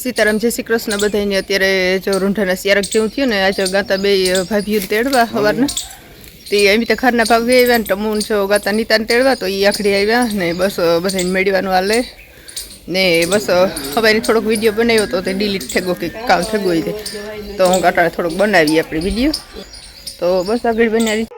સીતારામ જય શ્રી કૃષ્ણ બધાને અત્યારે જો રૂંઢાના સિયારક જેવું થયું ને આજે ગાતા બે ભાભીઓ તેડવા સવારના તે એમ તો ખરના ભાગ આવ્યા ને ટમુન જો ગાતા નીતાને તેડવા તો એ આખડી આવ્યા ને બસ બધાને મેળવાનું હાલે. ને બસ હવે એને થોડોક વીડિયો બનાવ્યો તો તે ડિલીટ થઈ ગયો કે કામ થઈ ગયું તો. હું કાંટા થોડોક બનાવી આપણે વીડિયો. તો બસ આગળ બનાવી.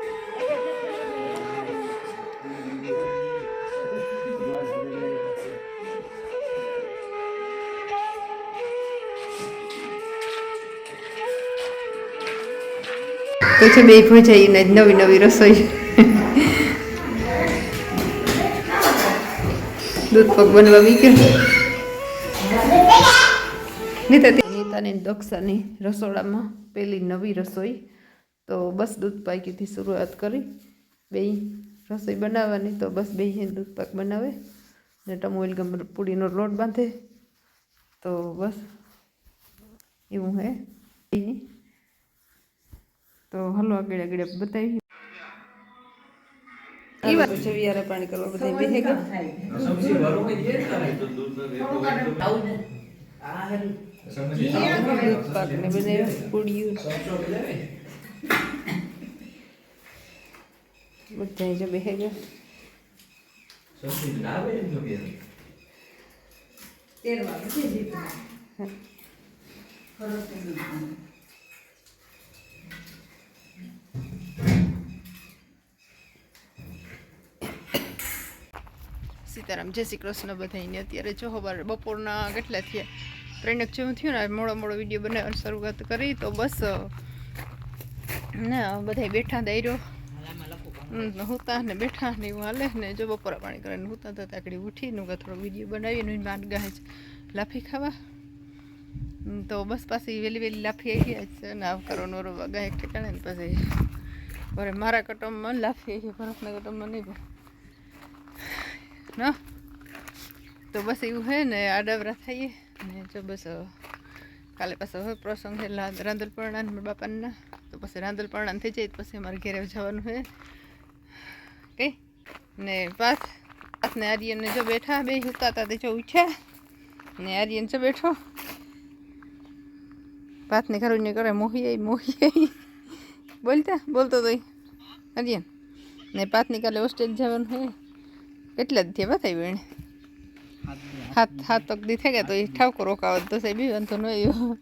તો છે બે ભજાઈને જ નવી નવી રસોઈ. દૂધ પગ બનવા નીતા નીતાની દક્ષાની રસોડામાં પહેલી નવી રસોઈ. તો બસ દૂધ પાકીથી શરૂઆત કરી. બે રસોઈ બનાવવાની, તો બસ બે દૂધ પાક બનાવે. ને ટમોઈલ ગમ પૂડીનો લોટ બાંધે. તો બસ એવું હે. બેયની. તો હલો આગળ આગળ બતાવી એ વાત છે વિયારા પાણી કરવા બધા બેહે ગયા દૂધ પાક ને બનાવ્યા પૂડિયું બધા જો બેહે ગયા સીતારામ, જય શ્રી કૃષ્ણ બધાને અત્યારે જો ખબર બપોરના કેટલા થયા? ત્રણેક જેવું થયું ને મોડો મોડો વીડિયો બનાવવાની શરૂઆત કરી, તો બસ, ને બધા બેઠા દાયરો હોતા ને બેઠા ને એવું હાલે ને જો બપોરા પાણી કરીને હોતા તો તાકડી ઉઠીને થોડો વીડિયો બનાવીને માન ગાય લાફી ખાવા. તો બસ પાછી વહેલી વહેલી લાફી આવી ગયા છે ને આવ કરો નોરો ગાય ઠેકાણે ને પછી. મારા કટમમાં લાફી આવી ભરતના કટમમાં નહીં ના તો બસ એવું હે ને આડાવરા થઈએ ને જો બસ કાલે પાછો હવે પ્રસંગ છે રાંદલપરણા મારા બાપાના તો પછી રાંદલપરણા થઈ જાય પછી અમારે ઘરે જવાનું છે કઈ ને પાથ પાથ આર્યનને જો બેઠા બે હુતા હતા તે જો ઉઠ્યા ને આર્યન જો બેઠો પાથ ને ખરું ને કરે મોહી આવી મોહી આવી બોલતા બોલતો તો આર્યન ને પાથ કાલે હોસ્ટેલ જવાનું છે કેટલા જ થયા બતાવ્યું એણે હાથ હાથ તક દી થઈ ગયા. તો એ ઠાવકો રોકાવત તો સાહેબ બી વાંધો ન આવ્યો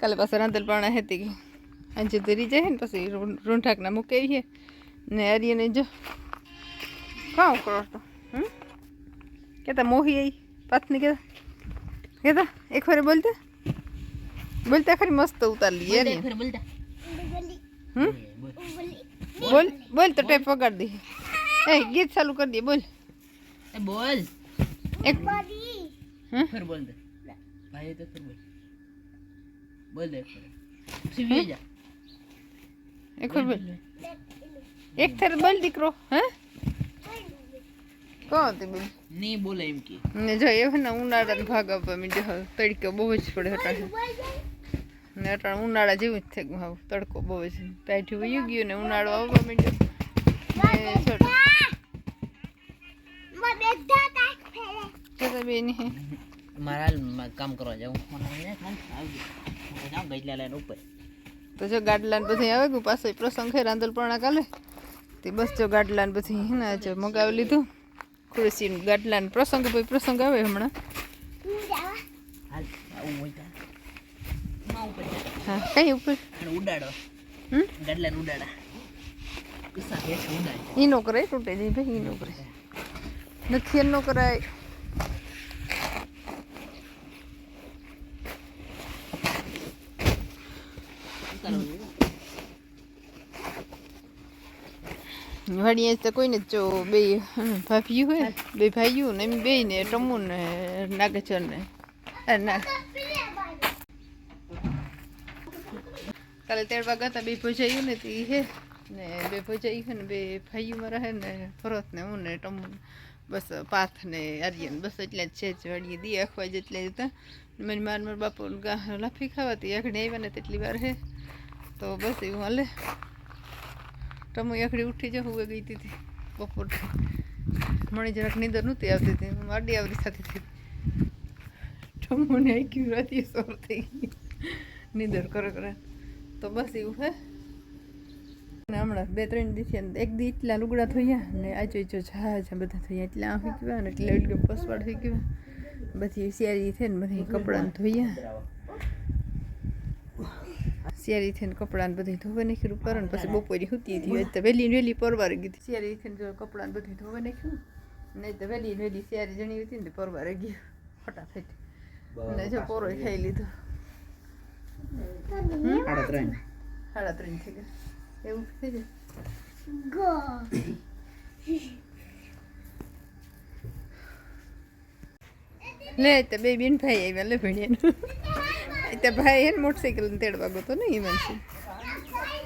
કાલે પાછા રાંધલ પાણા હતી કે આજે ધરી જાય ને પછી રૂંઠાકના મૂકે આવીએ. ને આર્યને જો. કાં કરો તો. હમ? કહેતા મોહી આવી પાથની કહેતા કહેતા એક વાર બોલતા? બોલતા ખરી મસ્ત ઉતાર લઈએ ને હમ? બોલ બોલ તો ટેપ વગાડ દે. એ ગીત ચાલુ કરી દે બોલ. બોલ એક હમ ફિર બોલ દે ભાઈ તો ફિર બોલ બોલ દે ફિર સીવી જા એક વાર બોલ એક થર બોલ દીકરો હે કોણ તે બોલ નહીં બોલે એમ કે ને જો એ ને ઉનાળાનો ભાગ આપવા માંડ્યો હવે તડકો બહુ જ પડે અટાણે ને અટાણે ઉનાળા જેવું જ થઈ ગયું હવે તડકો બહુ જ ટાઈઠું વયું ગયું ને ઉનાળો આવવા માંડ્યો ને છોડ જતા બેન હે મારા કામ કરવા જાઉં. જાઉં ગઈલા લાઈન ઉપર. તો જો ગાડલા ને બધી આવે ગયું પાછો પ્રસંગ છે રાંદલપર્ણા કાલે તે બસ જો ગાડલા ને બધી હે ને જો મગાવી લીધું. ખુરશી ગાડલા ને પ્રસંગ પછી પ્રસંગ આવે હમણાં. હા કઈ ઉપર? ઉડાડો. હમ? ઈ નો કરાય તૂટે જાય ભાઈ ઈ નો કરાય નથી એમ નો કરાય વાડીએ તો કોઈને જ બે ભાભીયું હોય બે ભાઈઓ ને એમ બે ને ટમુ ને નાગેશ્વર ને. કાલે તેડવા ગયા બે ભોજાયું ને તે હે, ને બે ભજાયું છે ને બે ભાઈઓ મારા હે ને, ભરત ને હું ને ટમુ ને. બસ પાથ ને આર્યન બસ એટલે જ છે જ વાડીએ દી જેટલે જ હતા. મને માર માર બાપુ લાફી ખાવાતી આગળ આવ્યા ને તેટલી વાર હે. તો બસ એવું હાલે. ટમુ એકડી ઉઠી જ હું ગઈ હતી બપોર મને જરાક નીંદર નહોતી આવતી હતી. વાડી આવતી થતી હતી. ટમુને આઈ ગયું રાતી સોર થઈ ગઈ. નીંદર કરે કરે. તો બસ એવું હે. હમણાં બે ત્રણ દિવસે એક દી એટલા લુગડા થયા ને આજો જો જહાજ બધા થયા એટલા આવી ગયા ને એટલે એટલે પસવાડ થઈ ગયો. બધી શિયાળી થઈને બધી કપડાં ધોયા. શિયાળી થઈને કપડાં બધું ધોવા નાખ્યું પર ને પછી બપોરે સૂતી હતી. તો વહેલી વહેલી પરવારે હતી. શિયાળી થઈને જો કપડાં બધું ધોવા નાખ્યું. નહીં તો વહેલી વહેલી શિયાળી જણી હતી ને પરવારે ગયું. ફટાફટ. ને જો પોરો ખાઈ લીધો. સાડા ત્રણ. સાડા ત્રણ થઈ ગયા. એવું. જાય લે તે બે બેન ભાઈ આવ્યા લે ભણ્યા તે ભાઈ હે ને મોટરસાઇકલ ને તેડવા ગયો તો ને હિમાંશી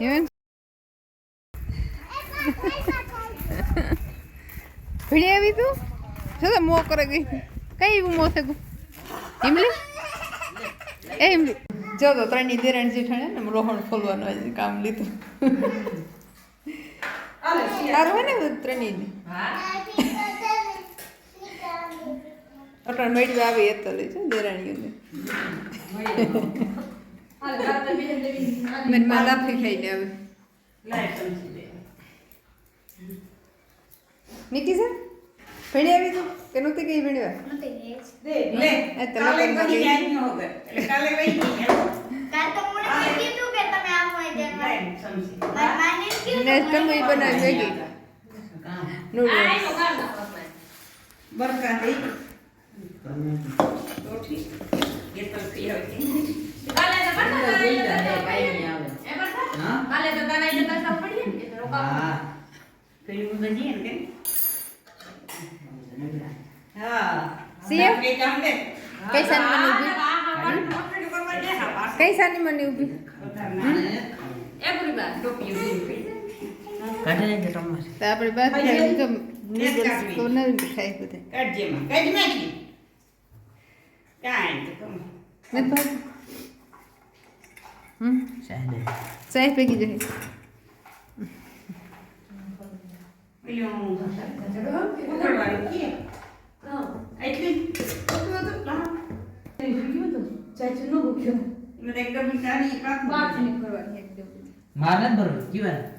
હિમાંશી ભણી આવી તું? શું તો મો કરે ગઈ? કઈ એવું મો થયું હિમલી એ હિમલી જો તો ત્રણની દેરાણ જેઠાણે ને રોહણ ખોલવાનું આજે કામ લીધું. સારું હોય ને ત્રણની અટણ મેળવી આવી એ તો લઈ છે દેરાણીઓને મેં માં લાફી ખાઈને આવે નિકી સર ભણી આવી તું? કે નહોતી કઈ ભણવા એ તો લગ્નમાં ગઈ. ને તમે ઈ બનાવી મેગી નૂડલ્સ સિયા કઈ સાની મને ઊભી કઈ સાની મને ઊભી તો આપણે બાદ તો નૂડલ્સ તો નવીન ખાઈ બધા નથી ભાવતું? હમ ચાય કરવાની એકદમ માનન ભરો જીવન.